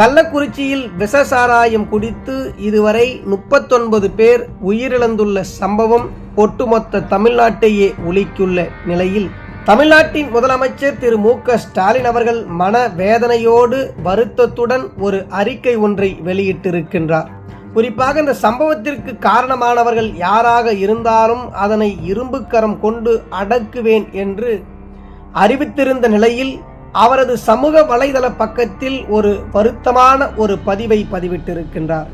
கள்ளக்குறிச்சியில் விஷசாராயம் குடித்து இதுவரை முப்பத்தொன்பது பேர் உயிரிழந்துள்ள சம்பவம் ஒட்டுமொத்த தமிழ்நாட்டையே உலுக்கியுள்ள நிலையில். தமிழ்நாட்டின் முதலமைச்சர் திரு மு க ஸ்டாலின் அவர்கள் மன வேதனையோடு வருத்தத்துடன் ஒரு அறிக்கை ஒன்றை வெளியிட்டிருக்கின்றார். குறிப்பாக இந்த சம்பவத்திற்கு காரணமானவர்கள் யாராக இருந்தாலும் அதனை இரும்புக்கரம் கொண்டு அடக்குவேன் என்று அறிவித்திருந்த நிலையில் அவரது சமூக வலைதள பக்கத்தில் ஒரு வருத்தமான ஒரு பதிவை பதிவிட்டிருக்கின்றார்.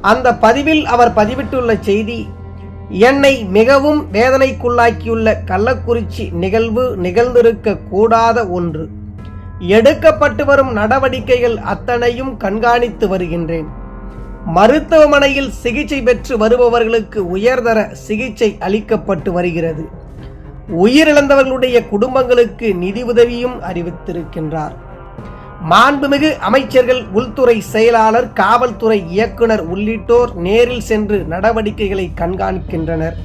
அந்த பதிவில் அவர் பதிவிட்டுள்ள செய்தி என்னை மிகவும் வேதனைக்குள்ளாக்கியுள்ள கள்ளக்குறிச்சி நிகழ்வு நிகழ்ந்திருக்க கூடாத ஒன்று. எடுக்கப்பட்டு வரும் நடவடிக்கைகள் அத்தனையும் கண்காணித்து வருகின்றேன். மருத்துவமனையில் சிகிச்சை பெற்று வருபவர்களுக்கு உயர்தர சிகிச்சை அளிக்கப்பட்டு வருகிறது. உயிரிழந்தவர்களுடைய குடும்பங்களுக்கு நிதி உதவியும் அறிவித்திருக்கின்றார். மாண்புமிகு அமைச்சர்கள் உள்துறை செயலாளர் காவல்துறை இயக்குனர் உள்ளிட்டோர் நேரில் சென்று நடவடிக்கைகளை கண்காணிக்கின்றனர்.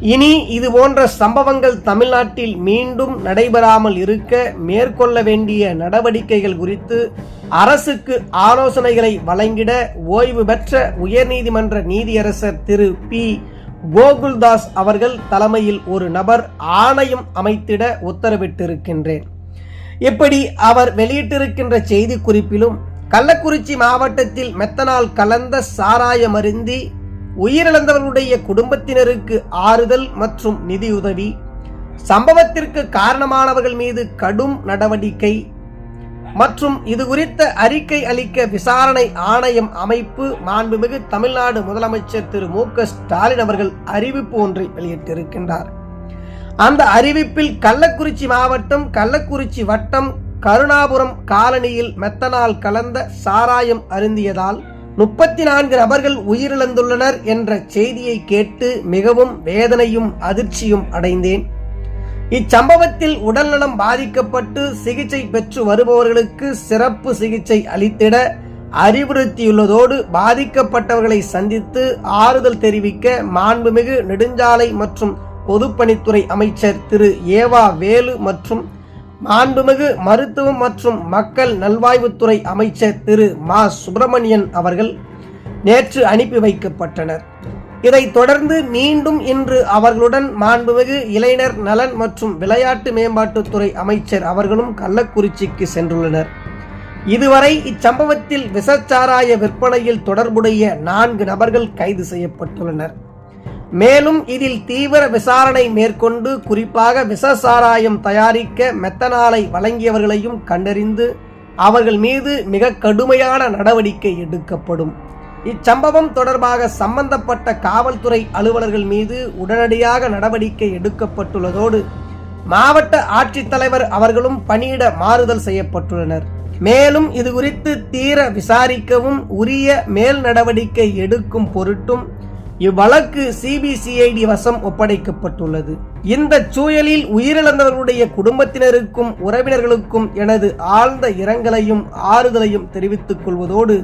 இனி இது போன்ற சம்பவங்கள் தமிழ்நாட்டில் மீண்டும் நடைபெறாமல் இருக்க மேற்கொள்ள வேண்டிய நடவடிக்கைகள் குறித்து அரசுக்கு ஆலோசனைகளை வழங்கிட ஓய்வு பெற்ற உயர்நீதிமன்ற நீதியரசர் திரு பி. கோகுல்தாஸ் அவர்கள் தலைமையில் ஒரு நபர் ஆணையம் அமைத்திட உத்தரவிட்டிருக்கின்றேன். இப்படி அவர் வெளியிட்டிருக்கின்ற செய்தி குறிப்பிலும் கள்ளக்குறிச்சி மாவட்டத்தில் மெத்தனால் கலந்த சாராயம் அருந்தி உயிரிழந்தவர்களுடைய குடும்பத்தினருக்கு ஆறுதல் மற்றும் நிதியுதவி சம்பவத்திற்கு காரணமானவர்கள் மீது கடும் நடவடிக்கை மற்றும் இது குறித்த அறிக்கை அளிக்க விசாரணை ஆணையம் அமைப்பு மாண்புமிகு தமிழ்நாடு முதலமைச்சர் திரு மு ஸ்டாலின் அவர்கள் அறிவிப்பு ஒன்றை வெளியிட்டிருக்கின்றார். அந்த அறிவிப்பில் கள்ளக்குறிச்சி மாவட்டம் கள்ளக்குறிச்சி வட்டம் கருணாபுரம் காலனியில் மெத்தனால் கலந்த சாராயம் அருந்தியதால் முப்பத்தி நான்கு நபர்கள் உயிரிழந்துள்ளனர் என்ற செய்தியை கேட்டு மிகவும் வேதனையும் அதிர்ச்சியும் அடைந்தேன். இச்சம்பவத்தில் உடல்நலம் பாதிக்கப்பட்டு சிகிச்சை பெற்று வருபவர்களுக்கு சிறப்பு சிகிச்சை அளித்திட அறிவுறுத்தியுள்ளதோடு பாதிக்கப்பட்டவர்களை சந்தித்து ஆறுதல் தெரிவிக்க மாண்புமிகு நெடுஞ்சாலை மற்றும் பொதுப்பணித்துறை அமைச்சர் திரு. ஏவா வேலு மற்றும் மாண்புமிகு மருத்துவம் மற்றும் மக்கள் நல்வாழ்வுத்துறை அமைச்சர் திரு. மா. சுப்பிரமணியன் அவர்கள் நேற்று அனுப்பி வைக்கப்பட்டனர். இதைத் தொடர்ந்து மீண்டும் இன்று அவர்களுடன் மாண்புமிகு இளைஞர் நலன் மற்றும் விளையாட்டு மேம்பாட்டுத்துறை அமைச்சர் அவர்களும் கள்ளக்குறிச்சிக்கு சென்றுள்ளனர். இதுவரை இச்சம்பவத்தில் விசச்சாராய விற்பனையில் தொடர்புடைய நான்கு நபர்கள் கைது செய்யப்பட்டுள்ளனர். மேலும் இதில் தீவிர விசாரணை மேற்கொண்டு குறிப்பாக விசசாராயம் தயாரிக்க மெத்தனாலை வழங்கியவர்களையும் கண்டறிந்து அவர்கள் மீது மிக கடுமையான நடவடிக்கை எடுக்கப்படும். இச்சம்பவம் தொடர்பாக சம்பந்தப்பட்ட காவல்துறை அலுவலர்கள் மீது உடனடியாக நடவடிக்கை எடுக்கப்பட்டுள்ளதோடு மாவட்ட ஆட்சித்தலைவர் அவர்களும் பணியிட மாறுதல் செய்யப்பட்டுள்ளனர். மேலும் இது குறித்து தீர விசாரிக்கவும் உரிய மேல் நடவடிக்கை எடுக்கும் பொருட்டும் இவ்வழக்கு சிபிசிஐடி வசம் ஒப்படைக்கப்பட்டுள்ளது. இந்த சூழலில் உயிரிழந்தவர்களுடைய குடும்பத்தினருக்கும் உறவினர்களுக்கும் எனது ஆழ்ந்த இரங்கலையும் ஆறுதலையும் தெரிவித்துக் கொள்வதோடு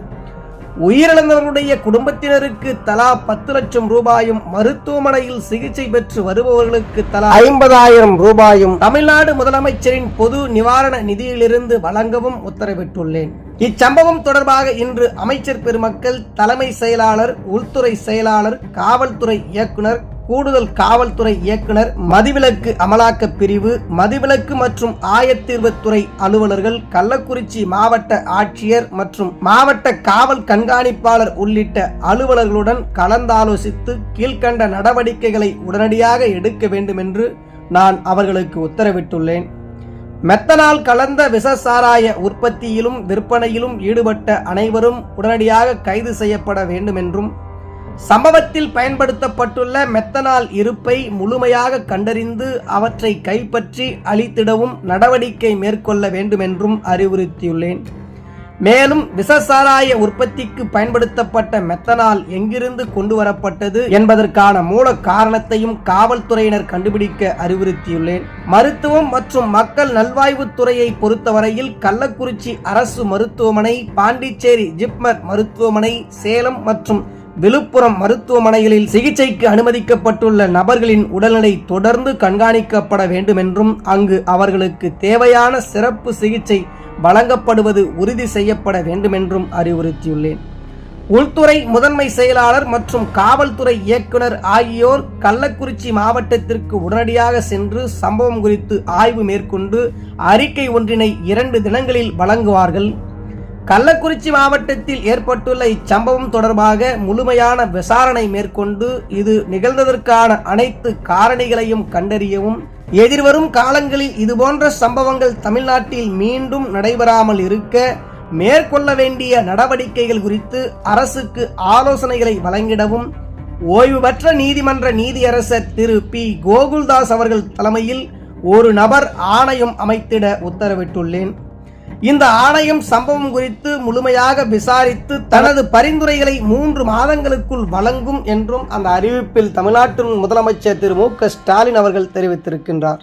உயிரிழந்தவர்களுடைய குடும்பத்தினருக்கு தலா பத்து லட்சம் ரூபாயும் மருத்துவமனையில் சிகிச்சை பெற்று வருபவர்களுக்கு தலா ஐம்பதாயிரம் ரூபாயும் தமிழ்நாடு முதலமைச்சரின் பொது நிவாரண நிதியிலிருந்து வழங்கவும் உத்தரவிட்டுள்ளேன். இச்சம்பவம் தொடர்பாக இன்று அமைச்சர் பெருமக்கள் தலைமை செயலாளர் உள்துறை செயலாளர் காவல்துறை இயக்குனர் கூடுதல் காவல்துறை இயக்குனர் மதிவிலக்கு அமலாக்க பிரிவு மதிவிலக்கு மற்றும் ஆயத்தீர்வுத்துறை அலுவலர்கள் கள்ளக்குறிச்சி மாவட்ட ஆட்சியர் மற்றும் மாவட்ட காவல் கண்காணிப்பாளர் உள்ளிட்ட அலுவலர்களுடன் கலந்தாலோசித்து கீழ்கண்ட நடவடிக்கைகளை உடனடியாக எடுக்க வேண்டும் என்று நான் அவர்களுக்கு உத்தரவிட்டுள்ளேன். மெத்தனால் கலந்த விசசாராய உற்பத்தியிலும் விற்பனையிலும் ஈடுபட்ட அனைவரும் உடனடியாக கைது செய்யப்பட வேண்டும் என்றும் சம்பவத்தில் பயன்படுத்தப்பட்டுள்ள மெத்தனால் இருப்பை முழுமையாக கண்டறிந்து அவற்றை கைப்பற்றி அழித்திடவும் நடவடிக்கை மேற்கொள்ள வேண்டுமென்றும் அறிவுறுத்தியுள்ளேன். மேலும் விசசாராய உற்பத்திக்கு பயன்படுத்தப்பட்ட மெத்தனால் எங்கிருந்து கொண்டு வரப்பட்டது என்பதற்கான மூல காரணத்தையும் காவல்துறையினர் கண்டுபிடிக்க அறிவுறுத்தியுள்ளேன். மருத்துவம் மற்றும் மக்கள் நல்வாழ்வுத்துறையை பொறுத்தவரையில் கள்ளக்குறிச்சி அரசு மருத்துவமனை பாண்டிச்சேரி ஜிப்மர் மருத்துவமனை சேலம் மற்றும் விழுப்புரம் மருத்துவமனைகளில் சிகிச்சைக்கு அனுமதிக்கப்பட்டுள்ள நபர்களின் உடல்நிலை தொடர்ந்து கண்காணிக்கப்பட வேண்டுமென்றும் அங்கு அவர்களுக்கு தேவையான சிறப்பு சிகிச்சை வழங்கப்படுவது உறுதி செய்யப்பட வேண்டுமென்றும் அறிவுறுத்தியுள்ளேன். உள்துறை முதன்மை செயலாளர் மற்றும் காவல்துறை இயக்குனர் ஆகியோர் கள்ளக்குறிச்சி மாவட்டத்திற்கு உடனடியாக சென்று சம்பவம் குறித்து ஆய்வு மேற்கொண்டு அறிக்கை ஒன்றினை இரண்டு தினங்களில் வழங்குவார்கள். கள்ளக்குறிச்சி மாவட்டத்தில் ஏற்பட்டுள்ள இச்சம்பவம் தொடர்பாக முழுமையான விசாரணை மேற்கொண்டு இது நிகழ்ந்ததற்கான அனைத்து காரணிகளையும் கண்டறியவும் எதிர்வரும் காலங்களில் இதுபோன்ற சம்பவங்கள் தமிழ்நாட்டில் மீண்டும் நடைபெறாமல் இருக்க மேற்கொள்ள வேண்டிய நடவடிக்கைகள் குறித்து அரசுக்கு ஆலோசனைகளை வழங்கிடவும் ஓய்வு பெற்ற நீதிமன்ற நீதியரசர் திரு பி. கோகுல்தாஸ் அவர்கள் தலைமையில் ஒரு நபர் ஆணையம் அமைத்திட உத்தரவிட்டுள்ளேன். இந்த ஆணையம் சம்பவம் குறித்து முழுமையாக விசாரித்து தனது பரிந்துரைகளை மூன்று மாதங்களுக்குள் வழங்கும் என்றும் அந்த அறிவிப்பில் தமிழ்நாட்டின் முதலமைச்சர் திரு மு க ஸ்டாலின் அவர்கள் தெரிவித்திருக்கின்றார்.